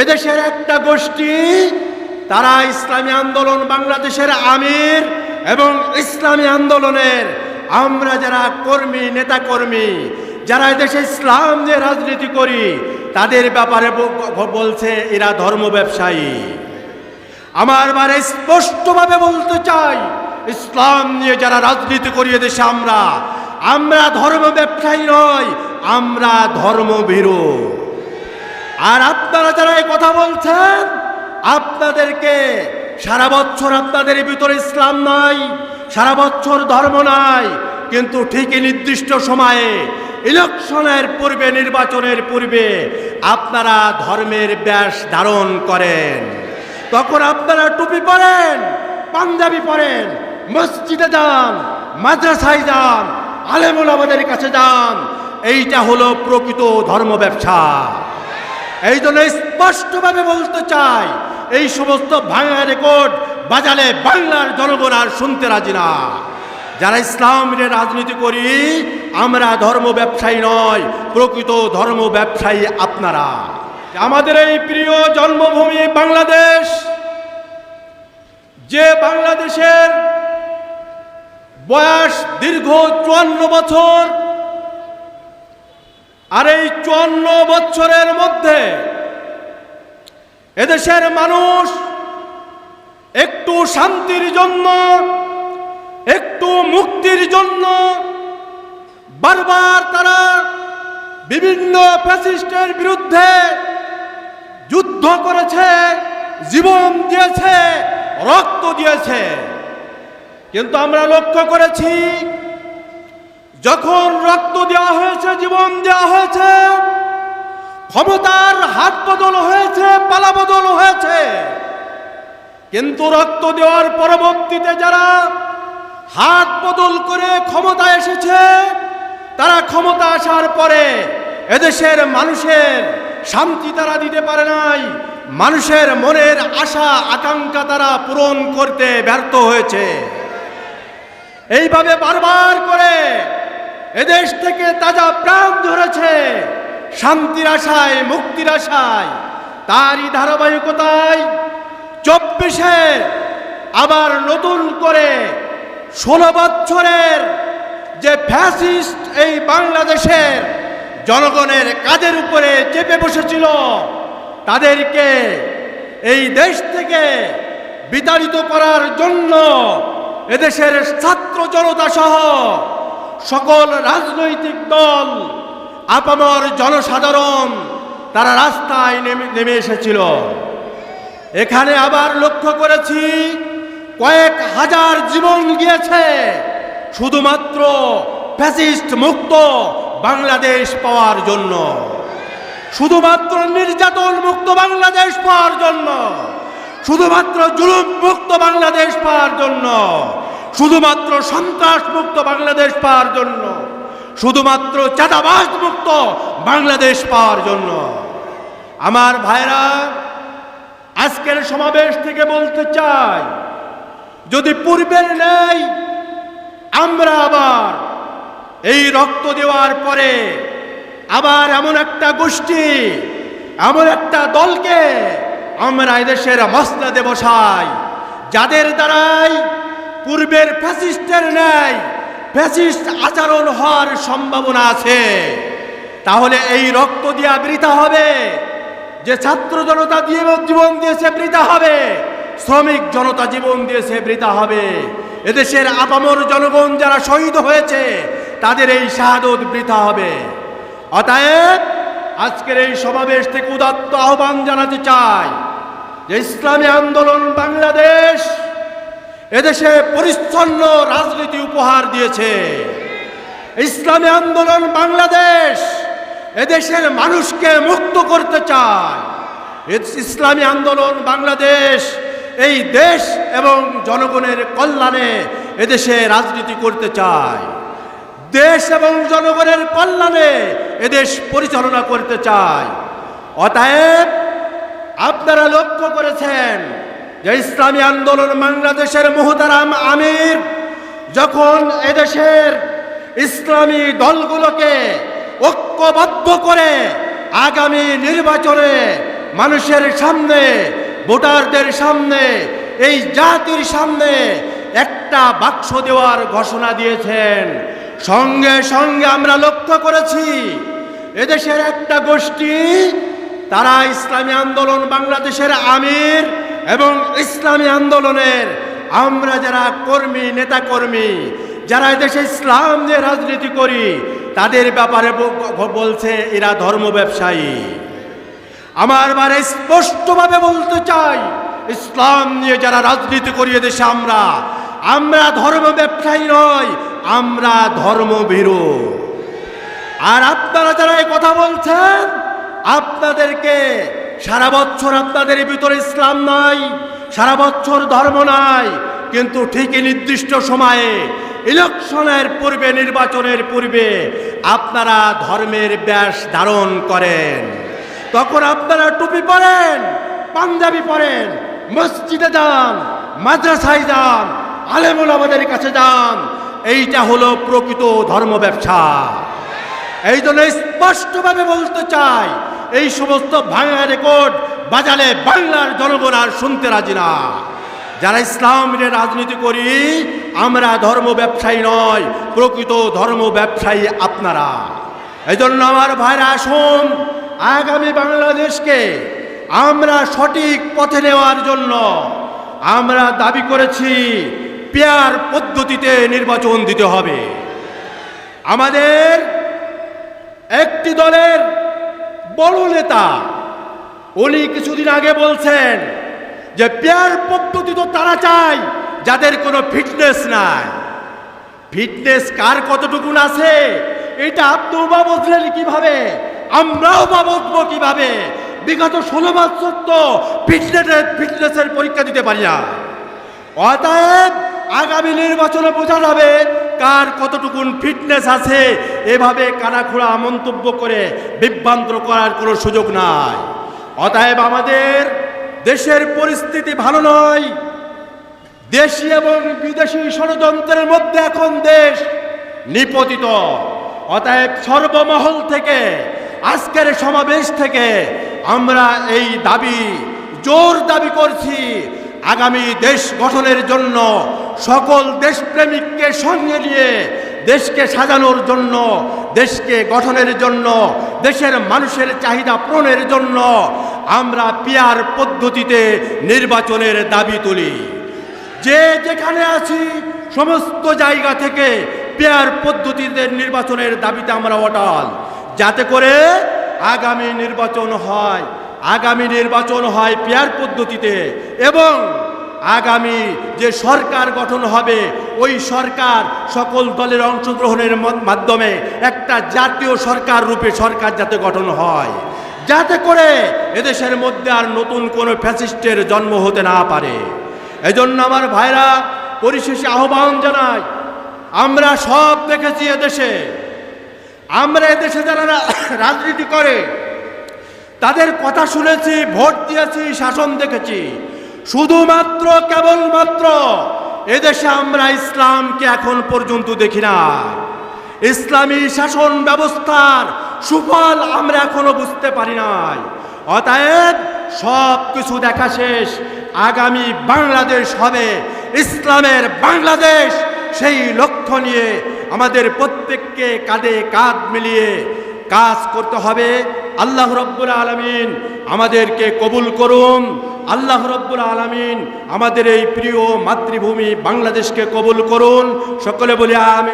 এদেশের একটা গোষ্ঠী, তারা ইসলামী আন্দোলন, বাংলাদেশের আমির এবং ইসলামী আন্দোলনের আমরা যারা কর্মী নেতা কর্মী যারা এদেশে ইসলাম নিয়ে রাজনীতি করি, তাদের ব্যাপারে বলছে এরা ধর্ম ব্যবসায়ী। আমার বারে স্পষ্টভাবে বলতে চাই, ইসলাম নিয়ে যারা রাজনীতি করি এদেশে আমরা আমরা ধর্ম ব্যবসায়ী নয় আমরা ধর্মভীরু। আর আপনারা যারা এই কথা বলছেন, আপনাদেরকে সারা বছর আপনাদের ভিতরে ইসলাম নাই, সারা বছর ধর্ম নাই, কিন্তু ঠিকই নির্দিষ্ট সময়ে ইলেকশনের পূর্বে, নির্বাচনের পূর্বে আপনারা ধর্মের ব্যাস ধারণ করেন। তখন আপনারা টুপি পরেন, পাঞ্জাবি পরেন, মসজিদে যান, মাদ্রাসায় যান, আলেমুল আমাদের কাছে যান। এইটা হলো প্রকৃত ধর্ম ব্যবসা। এই জন্য স্পষ্টভাবে বলতে চাই, এই সমস্ত ভাঙা রেকর্ড বাজালে বাংলার জনগণ আর শুনতে রাজি না। যারা ইসলাম ইসলামের রাজনীতি করি, আমরা ধর্ম ব্যবসায়ী নয়, প্রকৃত ধর্ম ব্যবসায়ী আপনারা। আমাদের এই প্রিয় জন্মভূমি বাংলাদেশ, যে বাংলাদেশের বয়স দীর্ঘ চুয়ান্ন বছর আর এই চুয়ান্ন বছরের মধ্যে এদেশের মানুষ একটু শান্তির জন্য, একটু মুক্তির জন্য বারবার তারা বিভিন্ন ফ্যাসিস্টের বিরুদ্ধে যুদ্ধ করেছে, জীবন দিয়েছে, রক্ত দিয়েছে। কিন্তু আমরা লক্ষ্য করেছি যখন রক্ত দেওয়া হয়েছে, জীবন দেওয়া হয়েছে, ক্ষমতার হাত বদল হয়েছে, পালা বদল হয়েছে। কিন্তু রক্ত দেওয়ার পরবর্তীতে যারা হাত বদল করে ক্ষমতা এসেছে, তারা ক্ষমতা আসার পরে এদেশের মানুষের শান্তি তারা দিতে পারে নাই, মানুষের মনের আশা, আকাঙ্ক্ষা তারা পূরণ করতে ব্যর্থ হয়েছে। এইভাবে বারবার করে এদেশ থেকে তাজা প্রাণ ধরেছে। শান্তির আশায়, মুক্তির আশায়, তারই ধারাবাহিকতায় চব্বিশে আবার নতুন করে ষোলো বছরের যে ফ্যাসিস্ট এই বাংলাদেশের জনগণের কাজের উপরে চেপে বসেছিল, তাদেরকে এই দেশ থেকে বিতাড়িত করার জন্য এদেশের ছাত্র জনতা সহ সকল রাজনৈতিক দল, আপামর জনসাধারণ, তারা রাস্তায় নেমে নেমে এসেছিল। এখানে আবার লক্ষ্য করেছি, কয়েক হাজার জীবন গিয়েছে, শুধুমাত্র ফ্যাসিস্ট মুক্ত বাংলাদেশ পাওয়ার জন্য। শুধুমাত্র নির্যাতন মুক্ত বাংলাদেশ পাওয়ার জন্য। শুধুমাত্র জুলুম মুক্ত বাংলাদেশ পাওয়ার জন্য। শুধুমাত্র সন্ত্রাস মুক্ত বাংলাদেশ পাওয়ার জন্য, শুধুমাত্র চাঁদাবাজ মুক্ত বাংলাদেশ পাওয়ার জন্য। আমার ভাইরা, আজকের সমাবেশ থেকে বলতে চাই, যদি পূর্বের নেই, আমরা আবার এই রক্ত দেওয়ার পরে আবার এমন একটা গোষ্ঠী, এমন একটা দলকে আমরা এদেশের মসলাদে বসাই, যাদের দ্বারাই পূর্বের ফ্যাসিস্টের ন্যায় ফ্যাসিস্ট আচরণ হওয়ার সম্ভাবনা আছে। তাহলে এই রক্ত দিয়া বৃথা হবে, যে ছাত্র জনতা দিয়ে জীবন দিয়েছে বৃথা হবে, শ্রমিক জনতা জীবন দিয়েছে বৃথা হবে। এদেশের আপামর জনগণ যারা শহীদ হয়েছে, তাদের এই শাহাদত বৃথা হবে। অতএব আজকের এই সমাবেশ থেকে উদাত্ত আহ্বান জানাতে চাই যে ইসলামী আন্দোলন বাংলাদেশ এদেশে পরিচ্ছন্ন রাজনীতি উপহার দিয়েছে। ইসলামী আন্দোলন বাংলাদেশ এদেশের মানুষকে মুক্ত করতে চায়। ইসলামী আন্দোলন বাংলাদেশ এই দেশ এবং জনগণের কল্যাণে এদেশে রাজনীতি করতে চায়। দেশ এবং জনগণের কল্যাণে এদেশ পরিচালনা করতে চায়। অতএব আপনারা লক্ষ্য করেছেন যে ইসলামী আন্দোলন বাংলাদেশের মোহতারাম আমির, যখন এদেশের ইসলামী দলগুলোকে ঐক্যবদ্ধ করে আগামী নির্বাচনে মানুষের সামনে, ভোটারদের সামনে, এই জাতির সামনে একটা বাক্স দেওয়ার ঘোষণা দিয়েছেন। সঙ্গে সঙ্গে আমরা লক্ষ্য করেছি, এদেশের একটা গোষ্ঠী, তারা ইসলামী আন্দোলন বাংলাদেশের আমির এবং ইসলামী আন্দোলনের আমরা যারা কর্মী নেতা কর্মী যারা দেশে ইসলাম নিয়ে রাজনীতি করি, তাদের ব্যাপারে বলছে এরা ধর্ম ব্যবসায়ী। আমার বারে স্পষ্টভাবে বলতে চাই, ইসলাম নিয়ে যারা রাজনীতি করি দেশে আমরা আমরা ধর্ম ব্যবসায়ী নয় আমরা ধর্মভীরু। আর আপনারা যারা কথা বলছেন, আপনাদেরকে সারা বছর আপনাদের ভিতরে ইসলাম নাই, সারা বছর ধর্ম নাই, কিন্তু ঠিকই নির্দিষ্ট সময়ে ইলেকশনের পূর্বে, নির্বাচনের পূর্বে আপনারা ধর্মের ব্যাস ধারণ করেন। তখন আপনারা টুপি পরেন, পাঞ্জাবি পরেন, মসজিদে যান, মাদ্রাসায় যান আলেমুল আমাদের কাছে যান। এইটা হলো প্রকৃত ধর্ম ব্যবসা। এই জন্য স্পষ্টভাবে বলতে চাই এই সমস্ত ভাঙা রেকর্ড বাজালে বাংলার জনগণ আর শুনতে রাজি না। যারা ইসলামের রাজনীতি করি, আমরা ধর্ম ব্যবসায়ী নয়, প্রকৃত ধর্ম ব্যবসায়ী আপনারা। এই জন্য আমার ভাইরা আসুন, আগামী বাংলাদেশকে আমরা সঠিক পথে নেওয়ার জন্য আমরা দাবি করেছি, পেয়ার পদ্ধতিতে নির্বাচন দিতে হবে। আমাদের একটি দলের বড় নেতা। উনি কিছুদিন আগে বলছেন যে, পেয়ার পদ্ধতি তো তারা চায়, যাদের কোনো ফিটনেস নাই। ফিটনেস কার কতটুকুন আছে, এটা আপনিও বা বুঝলেন কীভাবে, আমরাও বা বুঝব কীভাবে। বিগত ষোলো বছর তো ফিটনেসের ফিটনেসের পরীক্ষা দিতে পারি না। অতএব আগামী নির্বাচনে বোঝা যাবে কার কতটুকুন ফিটনেস আছে। এভাবে কানাখোড়া মন্তব্য করে বিভ্রান্ত করার কোনো সুযোগ নাই। অতএব আমাদের দেশের পরিস্থিতি ভালো নয়। দেশি এবং বিদেশি ষড়যন্ত্রের মধ্যে এখন দেশ নিপতিত। অতএব সর্বমহল থেকে, আজকের সমাবেশ থেকে আমরা এই দাবি, জোর দাবি করছি। আগামী দেশ গঠনের জন্য সকল দেশপ্রেমিককে সঙ্গে নিয়ে দেশকে সাজানোর জন্য, দেশকে গঠনের জন্য, দেশের মানুষের চাহিদা পূরণের জন্য আমরা পিয়ার পদ্ধতিতে নির্বাচনের দাবি তুলি। যে যেখানে আছি, সমস্ত জায়গা থেকে পেয়ার পদ্ধতিতে নির্বাচনের দাবিতে আমরা অটল। যাতে করে আগামী নির্বাচন হয়। আগামী নির্বাচন হয় পেয়ার পদ্ধতিতে এবং আগামী যে সরকার গঠন হবে, ওই সরকার সকল দলের অংশগ্রহণের মাধ্যমে একটা জাতীয় সরকার রূপে সরকার যাতে গঠন হয়। যাতে করে এদেশের মধ্যে আর নতুন কোনো ফ্যাসিস্টের জন্ম হতে না পারে। এজন্য আমার ভাইরা, পরিশেষে আহ্বান জানাই, আমরা সব দেখেছি এদেশে। আমরা এদেশে যারা রাজনীতি করে তাদের কথা শুনেছি, ভোট দিয়েছি, শাসন দেখেছি। শুধুমাত্র, কেবলমাত্র এদেশে আমরা ইসলামকে এখন পর্যন্ত দেখি না। ইসলামী শাসন ব্যবস্থার সুফল আমরা এখনও বুঝতে পারি নাই। অতএব সব কিছু দেখা শেষ, আগামী বাংলাদেশ হবে ইসলামের বাংলাদেশ। সেই লক্ষ্য নিয়ে আমাদের প্রত্যেককে কাঁধে কাঁধ মিলিয়ে কাজ করতে হবে। আল্লাহ রব্বুল আলমিন আমাদেরকে কবুল করুন। আল্লাহ রব্বুল আলমিন আমাদের এই প্রিয় মাতৃভূমি বাংলাদেশকে কবুল করুন। সকলে বলে আমি